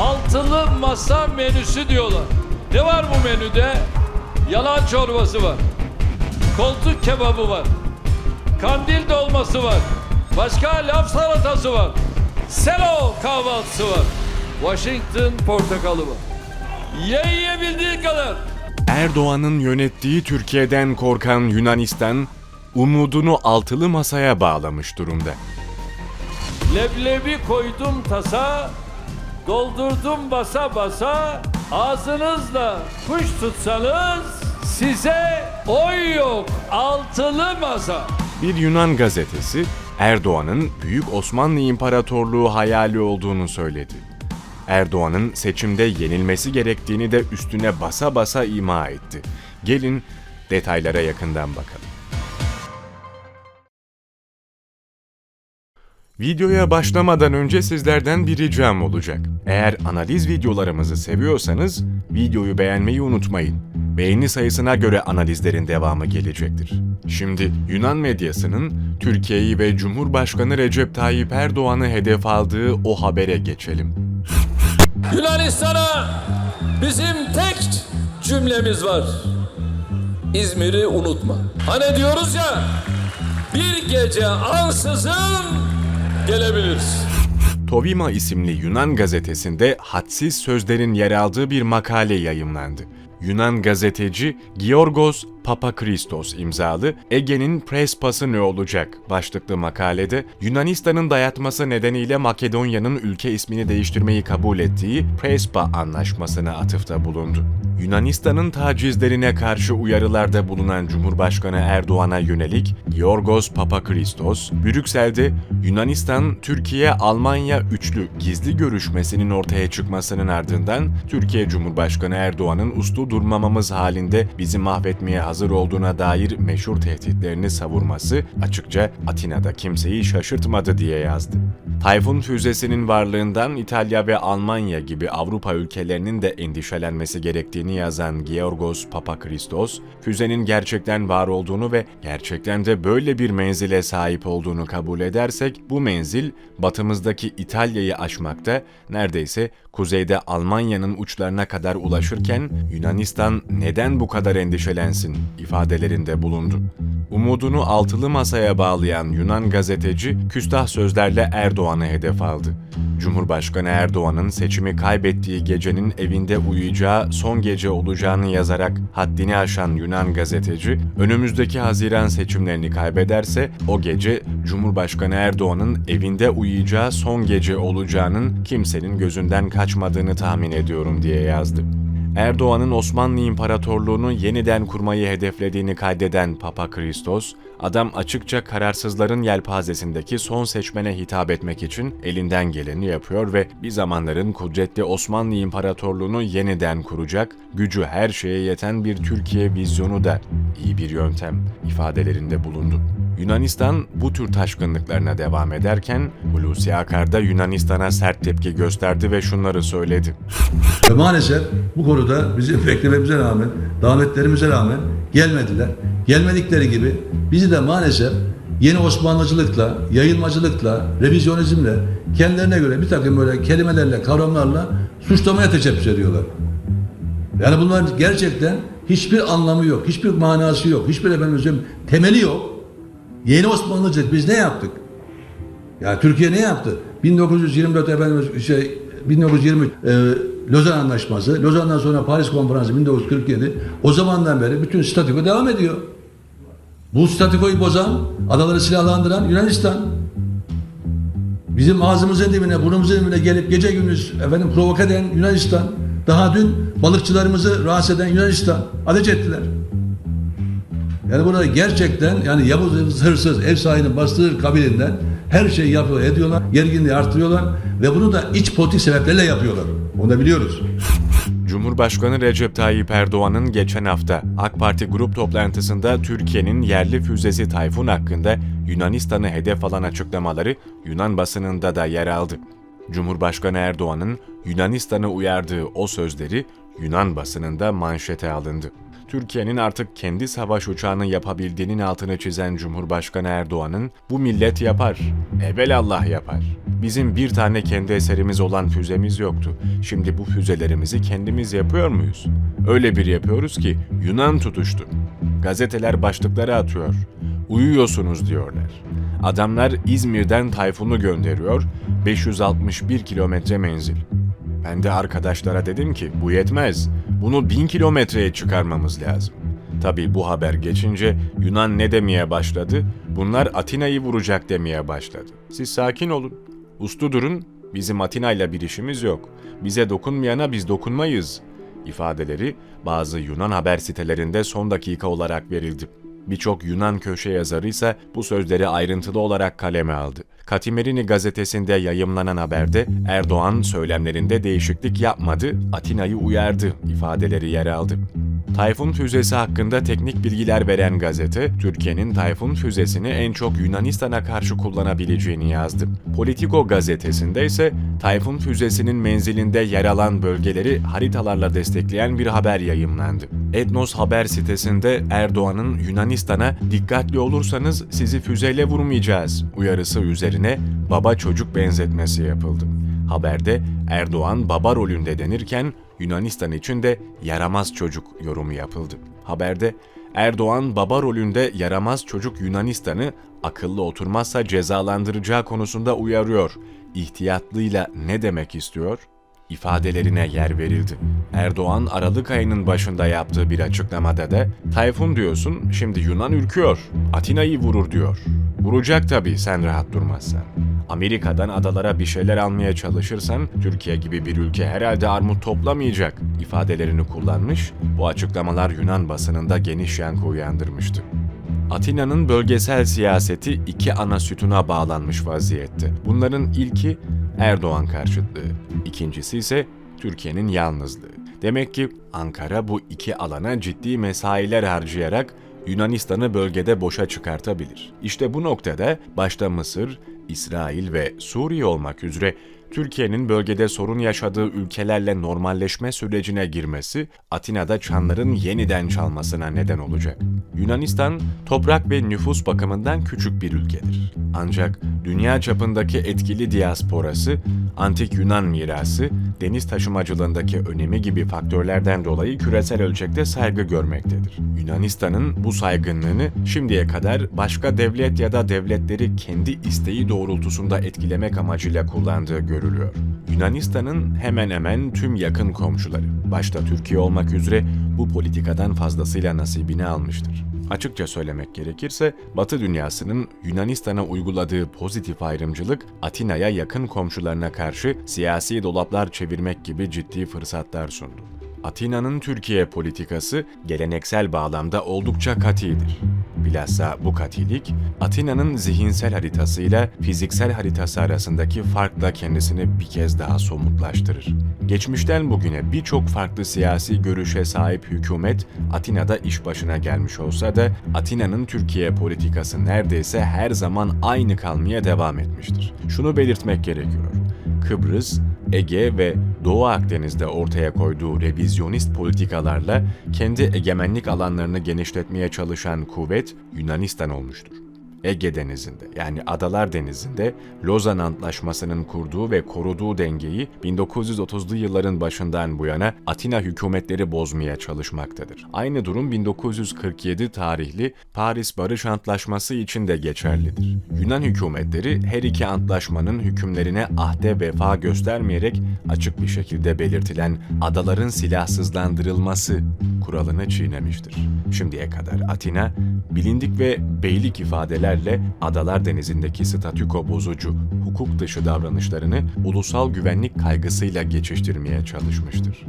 altılı masa menüsü diyorlar. Ne var bu menüde? Yalan çorbası var. Koltuk kebabı var. Kandil dolması var. Başka laf salatası var. Selo kahvaltısı var. Washington portakalı var. Ye yiyebildiğin kadar. Erdoğan'ın yönettiği Türkiye'den korkan Yunanistan, umudunu altılı masaya bağlamış durumda. Leblebi koydum tasa, doldurdum basa basa, ağzınızla kuş tutsanız size oy yok altılı masa. Bir Yunan gazetesi, Erdoğan'ın Büyük Osmanlı İmparatorluğu hayali olduğunu söyledi. Erdoğan'ın seçimde yenilmesi gerektiğini de üstüne basa basa ima etti. Gelin detaylara yakından bakalım. Videoya başlamadan önce sizlerden bir ricam olacak. Eğer analiz videolarımızı seviyorsanız videoyu beğenmeyi unutmayın. Beğeni sayısına göre analizlerin devamı gelecektir. Şimdi Yunan medyasının Türkiye'yi ve Cumhurbaşkanı Recep Tayyip Erdoğan'ı hedef aldığı o habere geçelim. Yunanistan'a bizim tek cümlemiz var. İzmir'i unutma. Hani diyoruz ya bir gece ansızın gelebiliriz. Tovima isimli Yunan gazetesinde hadsiz sözlerin yer aldığı bir makale yayımlandı. Yunan gazeteci Georgos Papakristos imzalı Ege'nin Prespası ne olacak başlıklı makalede Yunanistan'ın dayatması nedeniyle Makedonya'nın ülke ismini değiştirmeyi kabul ettiği Prespa anlaşmasına atıfta bulundu. Yunanistan'ın tacizlerine karşı uyarılarda bulunan Cumhurbaşkanı Erdoğan'a yönelik Georgos Papakristos, Brüksel'de Yunanistan, Türkiye, Almanya üçlü gizli görüşmesinin ortaya çıkmasının ardından Türkiye Cumhurbaşkanı Erdoğan'ın uslu durmamamız halinde bizi mahvetmeye hazır olduğuna dair meşhur tehditlerini savurması açıkça Atina'da kimseyi şaşırtmadı diye yazdı. Tayfun füzesinin varlığından İtalya ve Almanya gibi Avrupa ülkelerinin de endişelenmesi gerektiğini yazan Georgos Papakristos, füzenin gerçekten var olduğunu ve gerçekten de böyle bir menzile sahip olduğunu kabul edersek, bu menzil batımızdaki İtalya'yı aşmakta, neredeyse kuzeyde Almanya'nın uçlarına kadar ulaşırken Yunanistan neden bu kadar endişelensin ifadelerinde bulundu. Umudunu altılı masaya bağlayan Yunan gazeteci küstah sözlerle Erdoğan'ı hedef aldı. Cumhurbaşkanı Erdoğan'ın seçimi kaybettiği gecenin evinde uyuyacağı son gece olacağını yazarak haddini aşan Yunan gazeteci, önümüzdeki Haziran seçimlerini kaybederse o gece Cumhurbaşkanı Erdoğan'ın evinde uyuyacağı son gece olacağının kimsenin gözünden kaçmadığını tahmin ediyorum diye yazdı. Erdoğan'ın Osmanlı İmparatorluğunu yeniden kurmayı hedeflediğini kaydeden Papa Christos, adam açıkça kararsızların yelpazesindeki son seçmene hitap etmek için elinden geleni yapıyor ve bir zamanların kudretli Osmanlı İmparatorluğunu yeniden kuracak, gücü her şeye yeten bir Türkiye vizyonu da iyi bir yöntem ifadelerinde bulundu. Yunanistan bu tür taşkınlıklarına devam ederken Hulusi Akar da Yunanistan'a sert tepki gösterdi ve şunları söyledi. Ve maalesef bu konuda bizim beklememize rağmen, davetlerimize rağmen gelmediler. Gelmedikleri gibi bizi de maalesef yeni Osmanlıcılıkla, yayılmacılıkla, revizyonizmle, kendilerine göre bir takım böyle kelimelerle, kavramlarla suçlamaya teşebbüs ediyorlar. Yani bunlar gerçekten hiçbir anlamı yok, hiçbir manası yok, hiçbir efendim temeli yok. Yeni Osmanlıcılık biz ne yaptık? Ya Türkiye ne yaptı? 1924 efendim şey 1923 e, Lozan Anlaşması, Lozan'dan sonra Paris Konferansı 1947. O zamandan beri bütün statiko devam ediyor. Bu statikoyu bozan, adaları silahlandıran Yunanistan. Bizim ağzımızın dibine, burnumuzun dibine gelip gece gündüz efendim provoke eden Yunanistan. Daha dün balıkçılarımızı rahatsız eden Yunanistan. Ateş ettiler. Yani burada gerçekten yani Yavuz hırsız ev sahibinin bastığı kabilinden her şeyi yapıyor, ediyorlar, gerginliği artırıyorlar ve bunu da iç politik sebeplerle yapıyorlar. Onu da biliyoruz. Cumhurbaşkanı Recep Tayyip Erdoğan'ın geçen hafta AK Parti grup toplantısında Türkiye'nin yerli füzesi Tayfun hakkında Yunanistan'ı hedef alan açıklamaları Yunan basınında da yer aldı. Cumhurbaşkanı Erdoğan'ın Yunanistan'ı uyardığı o sözleri Yunan basınında manşete alındı. Türkiye'nin artık kendi savaş uçağını yapabildiğinin altını çizen Cumhurbaşkanı Erdoğan'ın bu millet yapar, evelallah yapar. Bizim bir tane kendi eserimiz olan füzemiz yoktu. Şimdi bu füzelerimizi kendimiz yapıyor muyuz? Öyle bir yapıyoruz ki Yunan tutuştu. Gazeteler başlıkları atıyor. Uyuyorsunuz diyorlar. Adamlar İzmir'den Tayfun'u gönderiyor, 561 kilometre menzil. Ben de arkadaşlara dedim ki bu yetmez. Bunu bin kilometreye çıkarmamız lazım. Tabii bu haber geçince Yunan ne demeye başladı? Bunlar Atina'yı vuracak demeye başladı. Siz sakin olun. Uslu durun. Bizim Atina'yla bir işimiz yok. Bize dokunmayana biz dokunmayız. ifadeleri bazı Yunan haber sitelerinde son dakika olarak verildi. Birçok Yunan köşe yazarı ise bu sözleri ayrıntılı olarak kaleme aldı. Katimerini gazetesinde yayımlanan haberde Erdoğan söylemlerinde değişiklik yapmadı, Atina'yı uyardı ifadeleri yer aldı. Tayfun füzesi hakkında teknik bilgiler veren gazete, Türkiye'nin Tayfun füzesini en çok Yunanistan'a karşı kullanabileceğini yazdı. Politico gazetesinde ise Tayfun füzesinin menzilinde yer alan bölgeleri haritalarla destekleyen bir haber yayımlandı. Etnos haber sitesinde Erdoğan'ın Yunanistan'a dikkatli olursanız sizi füzeyle vurmayacağız uyarısı üzerine baba çocuk benzetmesi yapıldı. Haberde Erdoğan baba rolünde denirken Yunanistan için de yaramaz çocuk yorumu yapıldı. Haberde Erdoğan baba rolünde yaramaz çocuk Yunanistan'ı akıllı oturmazsa cezalandıracağı konusunda uyarıyor. İhtiyatlıyla ne demek istiyor? ifadelerine yer verildi. Erdoğan Aralık ayının başında yaptığı bir açıklamada da Tayfun diyorsun şimdi Yunan ürküyor. Atina'yı vurur diyor. Vuracak tabii sen rahat durmazsan. Amerika'dan adalara bir şeyler almaya çalışırsan Türkiye gibi bir ülke herhalde armut toplamayacak ifadelerini kullanmış. Bu açıklamalar Yunan basınında geniş yankı uyandırmıştı. Atina'nın bölgesel siyaseti iki ana sütuna bağlanmış vaziyette. Bunların ilki Erdoğan karşıtlığı, ikincisi ise Türkiye'nin yalnızlığı. Demek ki Ankara bu iki alana ciddi mesailer harcayarak Yunanistan'ı bölgede boşa çıkartabilir. İşte bu noktada başta Mısır, İsrail ve Suriye olmak üzere Türkiye'nin bölgede sorun yaşadığı ülkelerle normalleşme sürecine girmesi Atina'da çanların yeniden çalmasına neden olacak. Yunanistan toprak ve nüfus bakımından küçük bir ülkedir. Ancak dünya çapındaki etkili diasporası, antik Yunan mirası, deniz taşımacılığındaki önemi gibi faktörlerden dolayı küresel ölçekte saygı görmektedir. Yunanistan'ın bu saygınlığını şimdiye kadar başka devlet ya da devletleri kendi isteği doğrultusunda etkilemek amacıyla kullandığı görülüyor. Yunanistan'ın hemen hemen tüm yakın komşuları, başta Türkiye olmak üzere bu politikadan fazlasıyla nasibini almıştır. Açıkça söylemek gerekirse Batı dünyasının Yunanistan'a uyguladığı pozitif ayrımcılık Atina'ya yakın komşularına karşı siyasi dolaplar çevirmek gibi ciddi fırsatlar sundu. Atina'nın Türkiye politikası geleneksel bağlamda oldukça katidir. Bilhassa bu katilik, Atina'nın zihinsel haritasıyla fiziksel haritası arasındaki farkla kendisini bir kez daha somutlaştırır. Geçmişten bugüne birçok farklı siyasi görüşe sahip hükümet Atina'da iş başına gelmiş olsa da Atina'nın Türkiye politikası neredeyse her zaman aynı kalmaya devam etmiştir. Şunu belirtmek gerekiyor. Kıbrıs, Ege ve Doğu Akdeniz'de ortaya koyduğu revizyonist politikalarla kendi egemenlik alanlarını genişletmeye çalışan kuvvet Yunanistan olmuştur. Ege Denizi'nde yani Adalar Denizi'nde Lozan Antlaşması'nın kurduğu ve koruduğu dengeyi 1930'lu yılların başından bu yana Atina hükümetleri bozmaya çalışmaktadır. Aynı durum 1947 tarihli Paris Barış Antlaşması için de geçerlidir. Yunan hükümetleri her iki antlaşmanın hükümlerine ahde vefa göstermeyerek açık bir şekilde belirtilen adaların silahsızlandırılması kuralını çiğnemiştir. Şimdiye kadar Atina, bilindik ve beylik ifadelerle Adalar Denizi'ndeki statüko bozucu, hukuk dışı davranışlarını ulusal güvenlik kaygısıyla geçiştirmeye çalışmıştır.